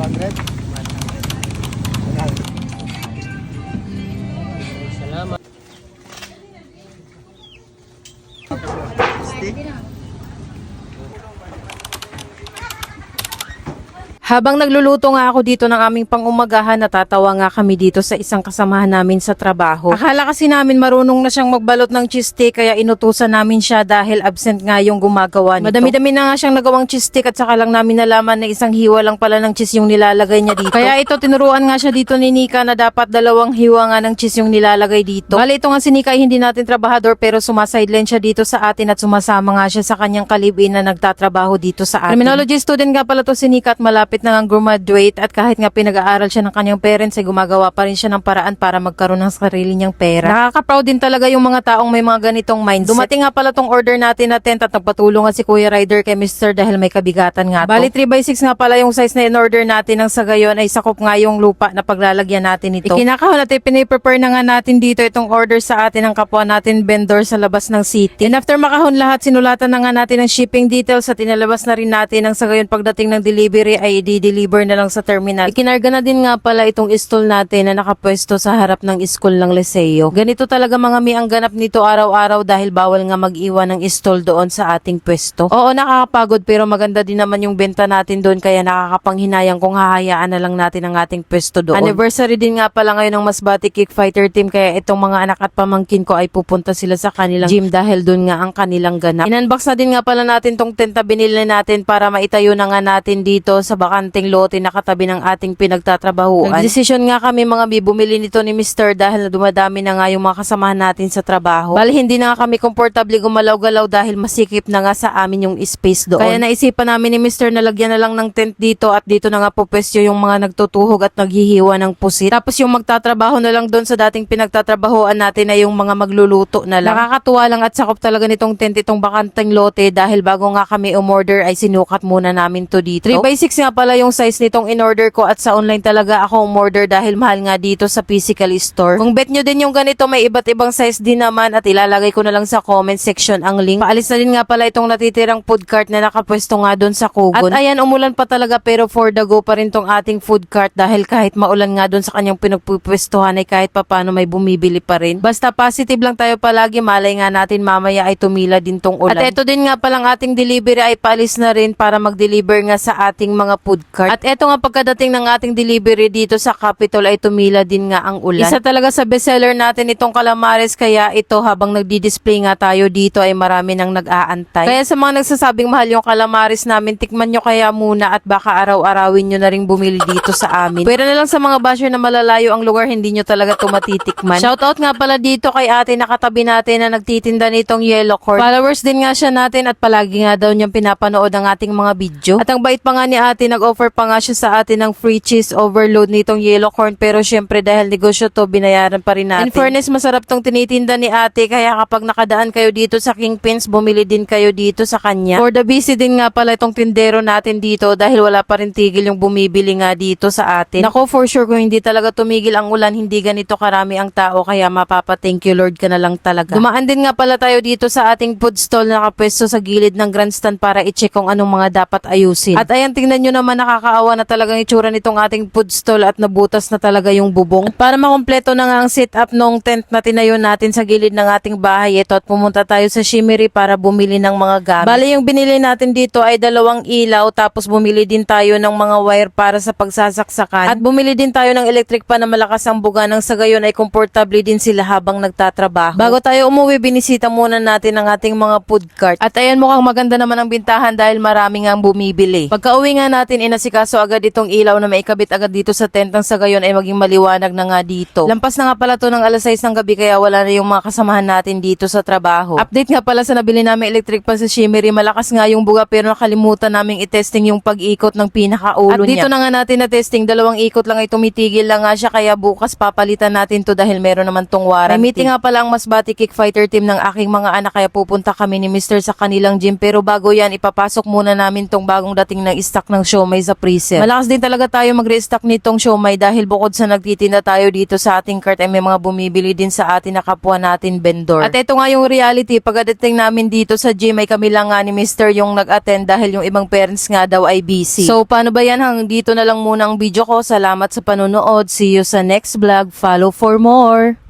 200? Salamat. Stick? Habang nagluluto nga ako dito ng aming pangumagahan, natatawa nga kami dito sa isang kasamahan namin sa trabaho. Akala kasi namin marunong na siyang magbalot ng cheese stick kaya inutusan namin siya dahil absent nga yung gumagawa nito. Madami-dami na nga siyang nagawang cheese stick at saka lang namin nalaman na isang hiwa lang pala ng cheese yung nilalagay niya dito. Kaya ito tinuruan nga siya dito ni Nika na dapat dalawang hiwa nga ng cheese yung nilalagay dito. Bali ito nga si Nika hindi natin trabahador pero sumasideline siya dito sa atin at sumasama nga siya sa kanyang kalibin na nagtatrabaho dito sa atin. Criminology student nga pala to si Nika at malapit na nga graduate at kahit nga pinag-aaral siya ng kanyang parents ay gumagawa pa rin siya ng paraan para magkaroon ng sarili niyang pera. Nakaka-proud din talaga yung mga taong may mga ganitong mindset. Dumating nga pala tong order natin na tent at nagpatulong nga si Kuya Ryder kay Mr. dahil may kabigatan nga to. Bali 3x6 nga pala yung size na in-order natin ng sa gayon ay sakop nga yung lupa na paglalagyan natin ito. Ikinakahon natin, piniprepare na nga natin dito itong order sa atin ng kapwa natin vendor sa labas ng city. And after makahon lahat, sinulatan na nga natin ang shipping details at inalabas na rin natin ang sa gayon pagdating ng delivery ay i-deliver na lang sa terminal. Ikinarga na din nga pala itong stall natin na nakapwesto sa harap ng school ng Leseo. Ganito talaga mga mi ang ganap nito araw-araw dahil bawal nga mag-iwan ng stall doon sa ating pwesto. Oo, nakakapagod pero maganda din naman yung benta natin doon kaya nakakapanghinayang kung hahayaan na lang natin ang ating pwesto doon. Anniversary din nga pala ngayon ng Masbate Kick Fighter Team kaya itong mga anak at pamangkin ko ay pupunta sila sa kanilang gym dahil doon nga ang kanilang ganap. Inunbox na din nga pala natin tong tent na binili natin para maitayo na nga natin dito sa bakanting lote na katabi ng ating pinagtatrabahuan. Nagdesisyon nga kami mga bi bumili nito ni Mr. dahil dumadami na nga yung mga kasamahan natin sa trabaho. Bali hindi na nga kami komportable gumalaw-galaw dahil masikip na nga sa amin yung space doon. Kaya naisipan namin ni Mr. na lagyan na lang ng tent dito at dito na nga po yung mga nagtutuhog at naghihiwa ng pusit. Tapos yung magtatrabaho na lang doon sa dating pinagtatrabahuan natin ay yung mga magluluto na lang. Nakakatuwa lang at sakop talaga nitong tent itong bakanteng lote dahil bago nga kami umorder ay sinukat muna namin to dito. 3x6 nga pala yung size nitong in-order ko at sa online talaga ako umorder dahil mahal nga dito sa physical store. Kung bet nyo din yung ganito may iba't ibang size din naman at ilalagay ko na lang sa comment section ang link. Paalis na din nga pala itong natitirang food cart na nakapwesto nga doon sa Kugon. At ayan umulan pa talaga pero for the go pa rin tong ating food cart dahil kahit maulan nga doon sa kanyang pinagpupwestuhan ay kahit papano may bumibili pa rin. Basta positive lang tayo palagi malay nga natin mamaya ay tumila din tong ulan. At eto din nga palang ating delivery ay paalis na rin para mag-deliver nga sa ating mga food cart. At eto nga pagkadating ng ating delivery dito sa Capitol ay tumila din nga ang ulan. Isa talaga sa bestseller natin itong calamares kaya ito habang nagdi-display nga tayo dito ay marami nang nag-aantay. Kaya sa mga nagsasabing mahal yung calamares namin, tikman nyo kaya muna at baka araw-arawin nyo na ring bumili dito sa amin. Pero na lang sa mga basher na malalayo ang lugar, hindi nyo talaga tumatitikman. Shoutout nga pala dito kay ate na katabi natin na nagtitinda nitong yellow corn. Followers din nga siya natin at palagi nga daw niyang pinapanood ang ating mga video. At ang bait pa nga ni ate, nag-offer pa nga siya sa atin ng free cheese overload nitong yellow corn pero syempre dahil negosyo to, binayaran pa rin natin. In fairness, masarap tong tinitinda ni ate kaya kapag nakadaan kayo dito sa Kingpins, bumili din kayo dito sa kanya. For the busy din nga pala itong tindero natin dito dahil wala pa rin tigil yung bumibili nga dito sa atin. Nako, for sure kung hindi talaga tumigil ang ulan, hindi ganito karami ang tao kaya mapapa thank you Lord ka na lang talaga. Dumaan din nga pala tayo dito sa ating food stall na nakapwesto sa gilid ng grandstand para i-check kung anong mga dapat ayusin. At ayan, tingnan nyo naman nakakaawa na talagang itsura nitong ating food stall at nabutas na talaga yung bubong. At para makompleto na nga ang setup nung tent na tinayo natin sa gilid ng ating bahay ito at pumunta tayo sa Shimmery para bumili ng mga gamit. Bali yung binili natin dito ay dalawang ilaw tapos bumili din tayo ng mga wire para sa pagsasaksakan. At bumili din tayo ng electric pa na malakas ang buga nang sa gayon ay komportable din sila habang nagtatrabaho. Bago tayo umuwi, binisita muna natin ang ating mga food cart. At ayan mukhang maganda naman ang bintahan dahil marami nga ang bumibili. Pagka uwi nga natin, inasikaso agad itong ilaw na maikabit agad dito sa tent nang sa gayon ay maging maliwanag na nga dito. Lampas na nga pala to ng alas 6 ng gabi kaya wala na yung mga kasamahan natin dito sa trabaho. Update nga pala sa nabili namin electric pan sa Shimmery, malakas nga yung buga pero nakalimutan namin i-testing yung pag-ikot ng pinakaulo At niya. dito na nga natin na testing, dalawang ikot lang ay tumitigil lang nga siya kaya bukas papalitan natin to dahil meron naman tong warranty. May meeting nga pala ang Masbati Kickfighter team ng aking mga anak kaya pupunta kami ni Mr. sa kanilang gym pero bago yan ipapasok muna namin tong bagong dating na stock ng show siomay sa freezer. Malakas din talaga tayo mag-restock nitong siomay dahil bukod sa nagtitinda tayo dito sa ating cart ay may mga bumibili din sa atin na kapwa natin vendor. At ito nga yung reality, pagdating namin dito sa gym ay kami lang nga ni Mr. yung nag-attend dahil yung ibang parents nga daw ay busy. So paano ba yan? Hanggang dito na lang muna ang video ko. Salamat sa panonood. See you sa next vlog. Follow for more.